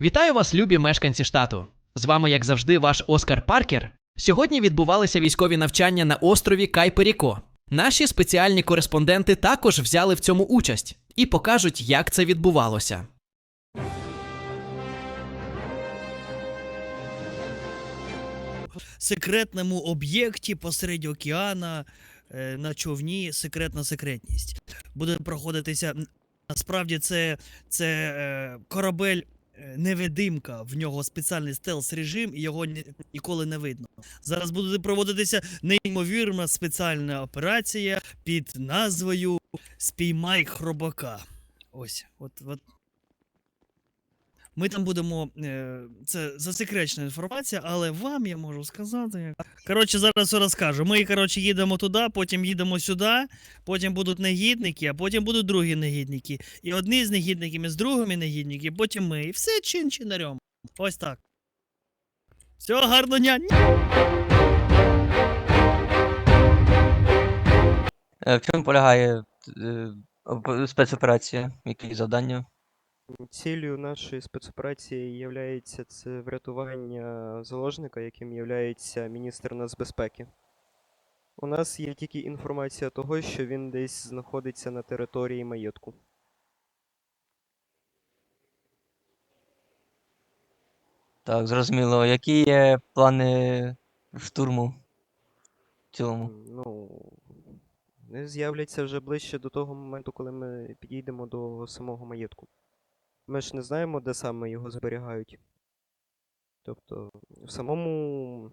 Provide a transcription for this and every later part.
Вітаю вас, любі мешканці штату. З вами, як завжди, ваш Оскар Паркер. Сьогодні відбувалися військові навчання на острові Кайперіко. Наші спеціальні кореспонденти також взяли в цьому участь і покажуть, як це відбувалося. секретному об'єкті посеред океана е, на човні секретна секретність. Буде проходитися. Насправді це, це е, корабель невидимка, в нього спеціальний стелс режим, і його ні- ніколи не видно. Зараз буде проводитися неймовірна спеціальна операція під назвою Спіймай хробака. Ось, от, от. Ми там будемо. Е, це засекречена інформація, але вам я можу сказати. Коротше, зараз все розкажу. Ми, коротше, їдемо туди, потім їдемо сюди, потім будуть негідники, а потім будуть другі негідники. І одні з негідників з другими негідники, потім ми. І все чин чинарем. Ось так. Все, гарно дня. Е, В чому полягає е, спецоперація? Які завдання? Ціллю нашої спецоперації є це врятування заложника, яким є міністр нацбезпеки. У нас є тільки інформація того, що він десь знаходиться на території маєтку. Так, зрозуміло. Які є плани штурму в цілому? Ну, вони з'являться вже ближче до того моменту, коли ми підійдемо до самого маєтку. Ми ж не знаємо, де саме його зберігають. Тобто, в самому.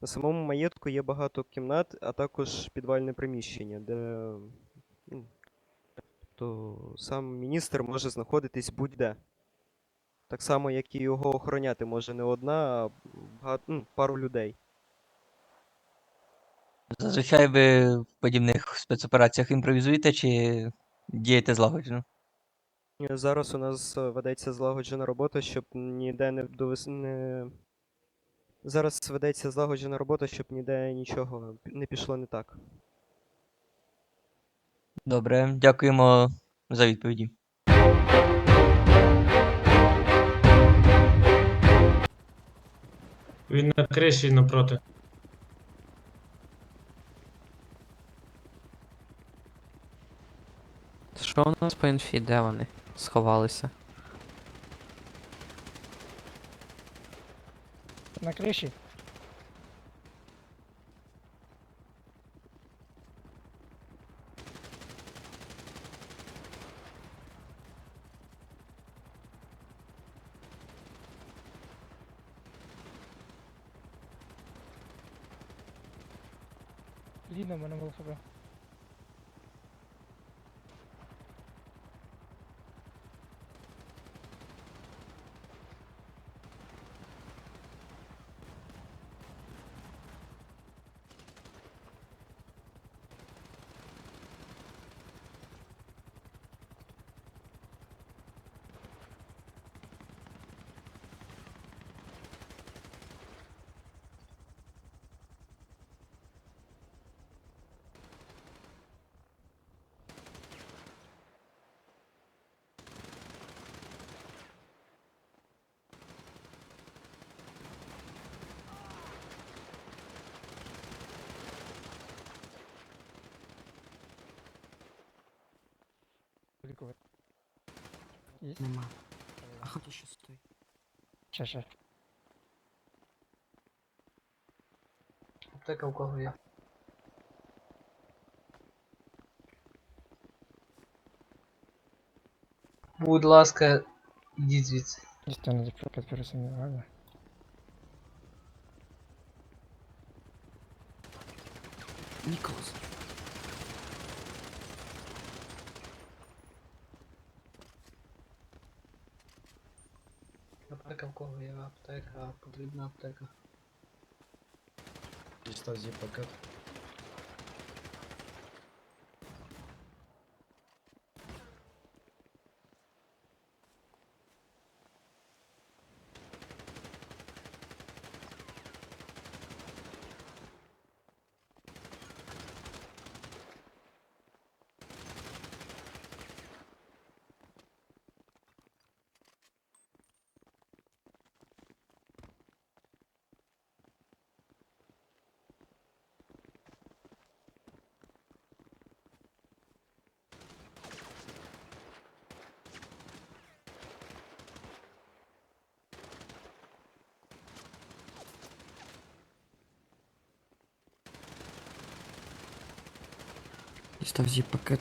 На самому маєтку є багато кімнат, а також підвальне приміщення, де. Тобто сам міністр може знаходитись будь-де. Так само, як і його охороняти може не одна, а багато, ну, пару людей. Зазвичай ви в подібних спецопераціях імпровізуєте чи дієте злагоджено? Е, Зараз у нас е, ведеться злагоджена робота, щоб ніде не довес... не. Зараз ведеться злагоджена робота, щоб ніде нічого не пішло не так. Добре, дякуємо за відповіді. Він на криші напроти. Що у нас по інфі? Де вони? Сховалися. На криші. Ліна, мене МЛФБ. Лікувати. Є? Нема. А хто ще стоїть? Ще, ще. Аптека у кого є? Будь ласка, ідіть звідси. Дістану за прокат пересуміваю. Ніколас. Аптека в кого є? Аптека, потрібна аптека. Дістав зі пакет. Дістав зі пакет.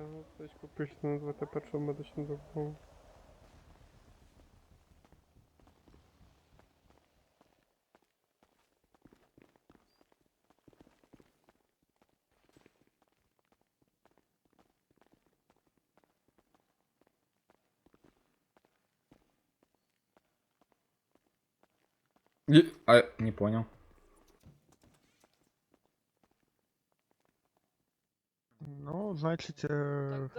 Trzeba coś kupić na 2TP, czy będę się dobrał. A, nie płonią. значить, е,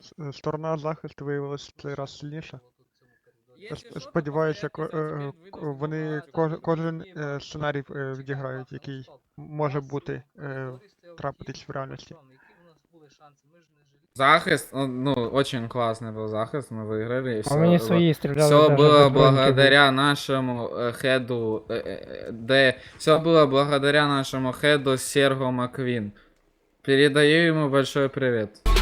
с- е, сторона захисту виявилася цей раз сильніша. Я сп- Сподіваюся, ко- е, е, к- вони кож- кожен е, сценарій е, відіграють, який може бути е, трапитись в реальності. Захист, ну, ну, очень классный был захист, мы выиграли. и А всё мені было- свої стріляли. Все даже было без броньки благодаря нашему э, хеду, э, э, Д. Все было благодаря нашему хеду Серго Маквин. Передаю ему большой привет.